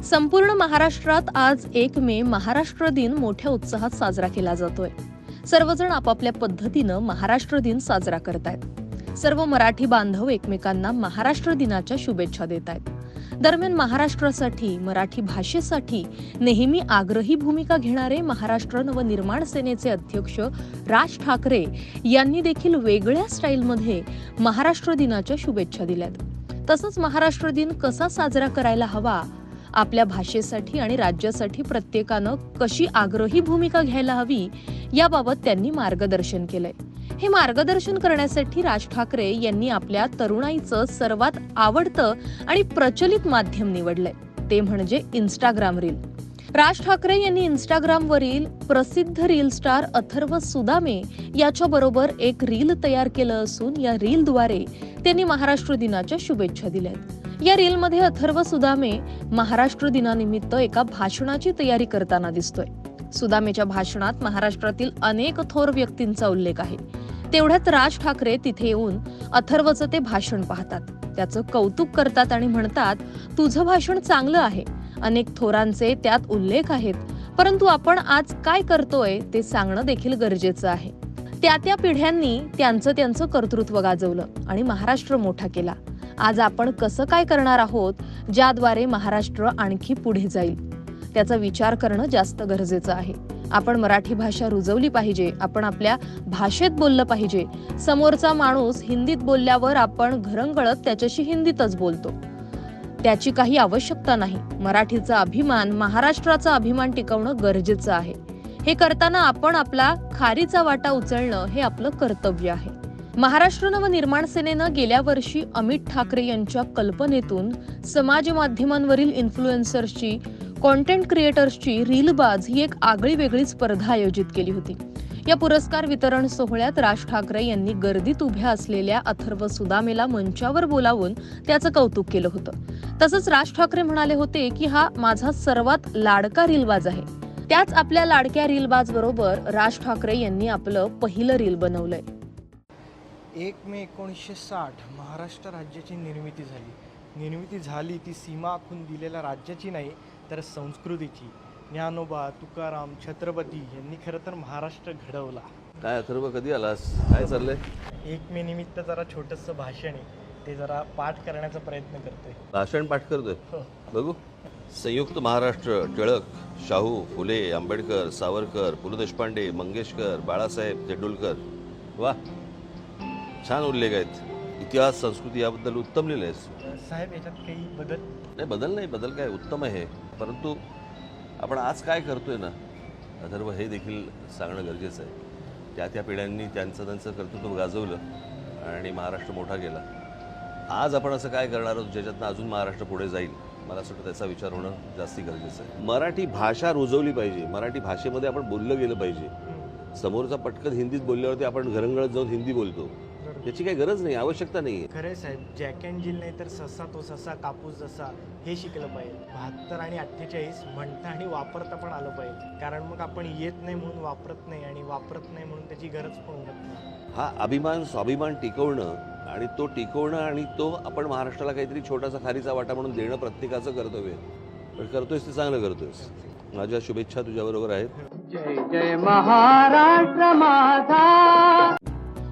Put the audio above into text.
संपूर्ण महाराष्ट्रात आज एक मे महाराष्ट्र दिन मोठ्या उत्साहात साजरा केला जातोय. सर्वजण आपापल्या पद्धतीनं महाराष्ट्र दिन साजरा करत आहेत सर्व मराठी बांधव एकमेकांना महाराष्ट्र दिनाच्या शुभेच्छा देत आहेत दरम्यान महाराष्ट्रासाठी मराठी भाषेसाठी नेहमी आग्रही भूमिका घेणारे महाराष्ट्र नवनिर्माण सेनेचे अध्यक्ष राज ठाकरे यांनी देखील वेगळ्या स्टाईलमध्ये महाराष्ट्र दिनाच्या शुभेच्छा दिल्यात. तसंच महाराष्ट्र दिन कसा साजरा करायला हवा आपल्या भाषेसाठी आणि राज्यासाठी प्रत्येकानं कशी आग्रही भूमिका घ्यायला हवी याबाबत त्यांनी मार्गदर्शन केलंय. हे मार्गदर्शन करण्यासाठी राज ठाकरे यांनी आपल्या तरुणाईचं सर्वात आवडतं आणि प्रचलित माध्यम निवडलंय. ते म्हणजे इंस्टाग्राम रील राज ठाकरे यांनी इंस्टाग्रामवरील प्रसिद्ध रील स्टार अथर्व सुदामे याच्या बरोबर एक रील तयार केलं असून या रीलद्वारे त्यांनी महाराष्ट्र दिनाच्या शुभेच्छा दिल्यात. या रीलमध्ये अथर्व सुदामे महाराष्ट्र दिनानिमित्त एका भाषणाची तयारी करताना दिसतोय. सुदामेच्या भाषणात महाराष्ट्रातील अनेक थोर व्यक्तींचा उल्लेख आहे. तेवढ्यात राज ठाकरे तिथे येऊन अथर्वचं ते भाषण पाहतात. त्याचं कौतुक करतात आणि म्हणतात तुझं भाषण चांगलं आहे. अनेक थोरांचे त्यात उल्लेख आहेत. परंतु आपण आज काय करतोय ते सांगणं देखील गरजेचं आहे. त्या त्या पिढ्यांनी त्यांचं त्यांचं कर्तृत्व गाजवलं आणि महाराष्ट्र मोठा केला. आज आपण कसं काय करणार आहोत ज्याद्वारे महाराष्ट्र आणखी पुढे जाईल? त्याचा विचार करणं जास्त गरजेचं आहे. आपण मराठी भाषा रुजवली पाहिजे आपण आपल्या भाषेत बोललं पाहिजे. समोरचा माणूस हिंदीत बोलल्यावर आपण घरंगळत त्याच्याशी हिंदीतच बोलतो. त्याची काही आवश्यकता नाही. मराठीचा अभिमान महाराष्ट्राचा अभिमान टिकवणं गरजेचं आहे. हे करताना आपण आपला खारीचा वाटा उचलणं हे आपलं कर्तव्य आहे. महाराष्ट्र नवनिर्माण सेनेनं गेल्या वर्षी अमित ठाकरे यांच्या कल्पनेतून समाज माध्यमांवरील इन्फ्लुएन्सर्सची कॉन्टेंट क्रिएटर्सची रीलबाज ही एक आगळी वेगळी स्पर्धा आयोजित केली होती. या पुरस्कार वितरण सोहळ्यात राज ठाकरे यांनी गर्दीत उभ्या असलेल्या अथर्व सुदामेला मंचावर बोलावून त्याचं कौतुक केलं होतं. तसंच राज ठाकरे म्हणाले होते की हा माझा सर्वात लाडका रीलबाज आहे. त्याच आपल्या लाडक्या रीलबाज बरोबर राज ठाकरे यांनी आपलं पहिलं रील बनवलंय. एक मे एकोणीसशे साठ महाराष्ट्र राज्याची निर्मिती झाली. निर्मिती झाली ती सीमा आखून दिलेल्या राज्याची नाही तर संस्कृतीची. ज्ञानोबा तुकाराम छत्रपती यांनी खरं तर महाराष्ट्र घडवला. काय अथर्व कधी आलास? काय चाललंय? एक मे निमित्त जरा छोटंसं भाषण आहे. ते जरा पाठ करण्याचा प्रयत्न करतोय. भाषण पाठ करतोय? हो. बघू. संयुक्त महाराष्ट्र टिळक शाहू फुले आंबेडकर सावरकर पु ल देशपांडे मंगेशकर बाळासाहेब तेंडुलकर. वा. छान उल्लेख आहेत. इतिहास संस्कृती याबद्दल उत्तम लिहिलंयस अं, साहेब याच्यात काही बदल? नाही बदल नाही. बदल काय? उत्तम आहे परंतु आपण आज काय करतोय ना अथर्व हे देखील सांगणं गरजेचं आहे. त्या त्या पिढ्यांनी त्यांचं त्यांचं कर्तृत्व गाजवलं आणि महाराष्ट्र मोठा केला. आज आपण असं काय करणार आहोत ज्याच्यातनं अजून महाराष्ट्र पुढे जाईल? मला असं वाटतं त्याचा विचार होणं जास्ती गरजेचं आहे. मराठी भाषा रुजवली पाहिजे. मराठी भाषेमध्ये आपण बोललं गेलं पाहिजे. समोरचा पटकन हिंदीत बोलल्यावरती आपण घरंगळत जाऊन हिंदी बोलतो. याची काही गरज नाही आवश्यकता नाही आहे खरंय साहेब जॅक अँड जिल नाही तर ससा तो ससा कापूस जसा हे शिकलं पाहिजे. बहात्तर आणि अठ्ठेचाळीस म्हणता आणि वापरता पण आलं पाहिजे. कारण मग आपण येत नाही म्हणून वापरत नाही आणि वापरत नाही म्हणून त्याची गरज पण उरत नाही. हा अभिमान स्वाभिमान टिकवणं आणि तो टिकवणं आणि तो आपण महाराष्ट्राला काहीतरी छोटासा खारीचा वाटा म्हणून देणं प्रत्येकाचं कर्तव्य आहे. पण करतोयस ते चांगलं करतोयस. माझ्या शुभेच्छा तुझ्याबरोबर आहेत. जय जय महाराष्ट्र माझा.